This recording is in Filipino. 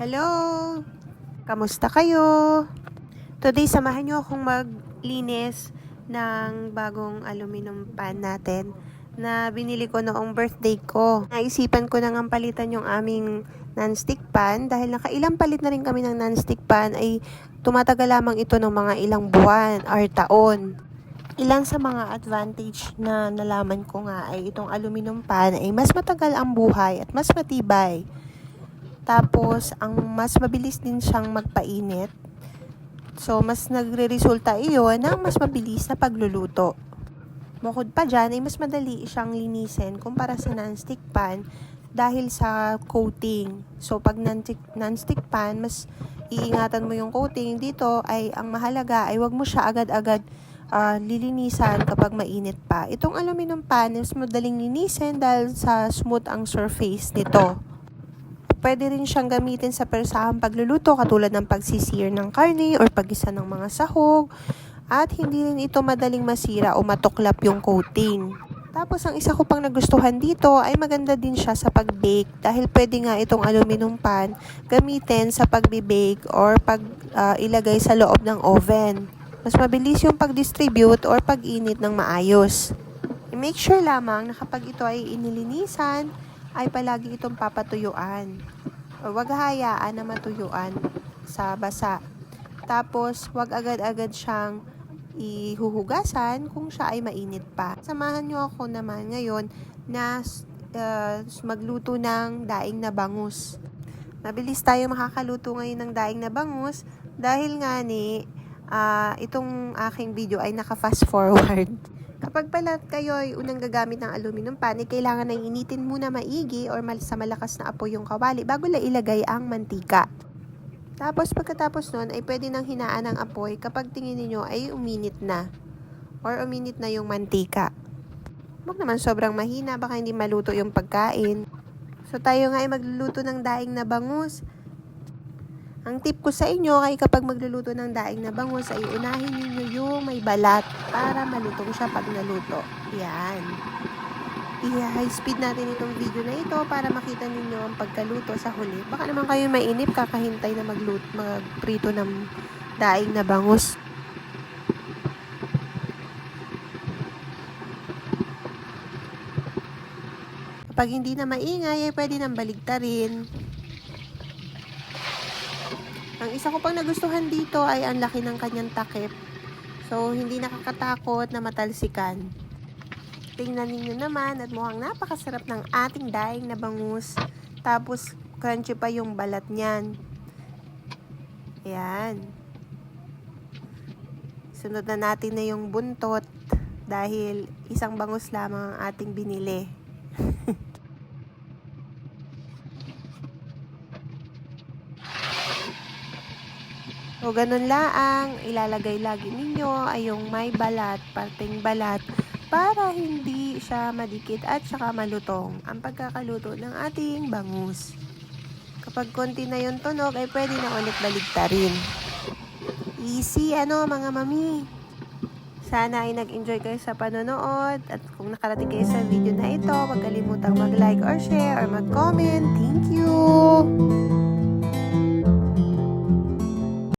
Hello! Kamusta kayo? Today, samahan nyo akong maglinis ng bagong aluminum pan natin na binili ko noong birthday ko. Naisipan ko na nga palitan yung aming non-stick pan dahil nakailang palit na rin kami ng non-stick pan ay tumatagal lamang ito ng mga ilang buwan or taon. Ilan sa mga advantage na nalaman ko nga ay itong aluminum pan ay mas matagal ang buhay at mas matibay. Tapos, ang mas mabilis din siyang magpainit. So, mas nagre-resulta iyon ng mas mabilis na pagluluto. Bukod pa dyan, ay mas madali siyang linisin kumpara sa non-stick pan dahil sa coating. So, pag non-stick, pan, mas iingatan mo yung coating. Dito ay ang mahalaga ay wag mo siya agad-agad ah, lilinisan kapag mainit pa. Itong aluminum pan, mas madaling linisin dahil sa smooth ang surface nito. Pwede rin siyang gamitin sa persahang pagluluto katulad ng pagsisir ng karne or pagisa ng mga sahog. At hindi rin ito madaling masira o matuklap yung coating. Tapos ang isa ko pang nagustuhan dito ay maganda din siya sa pag-bake dahil pwede nga itong aluminum pan gamitin sa pagbe-bake or pag ah, ilagay sa loob ng oven. Mas mabilis yung pag-distribute or pag-init ng maayos. I-make sure lamang na kapag ito ay inilinisan, ay palagi itong papatuyuan. O wag hayaan na matuyuan sa basa. Tapos, wag agad-agad siyang ihuhugasan kung siya ay mainit pa. Samahan nyo ako naman ngayon na uh, magluto ng daing na bangus. Mabilis tayo makakaluto ngayon ng daing na bangus dahil nga ni ah, itong aking video ay naka-fast forward. Kapag pala kayo ay unang gagamit ng aluminum pan, ay kailangan na initin muna maigi or mal- sa malakas na apoy yung kawali bago la ilagay ang mantika. Tapos pagkatapos nun ay pwede nang hinaan ang apoy kapag tingin niyo ay uminit na or uminit na yung mantika. Huwag naman sobrang mahina, baka hindi maluto yung pagkain. So tayo nga ay magluluto ng daing na bangus. Ang tip ko sa inyo ay kapag magluluto ng daing na bangus ay unahin ninyo yung may balat para malutong siya pag naluto. Yan. I-high speed natin itong video na ito para makita ninyo ang pagkaluto sa huli. Baka naman kayo mainip kakahintay na magluto, magprito ng daing na bangus. Kapag hindi na maingay, ay pwede nang baligtarin. Ang isa ko pang nagustuhan dito ay ang laki ng kanyang takip. So, hindi nakakatakot na matalsikan. Tingnan ninyo naman at mukhang napakasarap ng ating daing na bangus. Tapos, crunchy pa yung balat niyan. Ayan. Sunod na natin na yung buntot dahil isang bangus lamang ang ating binili. So, ganun laang, ilalagay lagi ninyo ay yung may balat, parteng balat, para hindi siya madikit at saka malutong ang pagkakaluto ng ating bangus. Kapag konti na yung tunog, ay pwede na ulit baligtarin. Easy, ano mga mami? Sana ay nag-enjoy kayo sa panonood at kung nakarating kayo sa video na ito, huwag kalimutang mag-like or share or mag-comment. Thank you!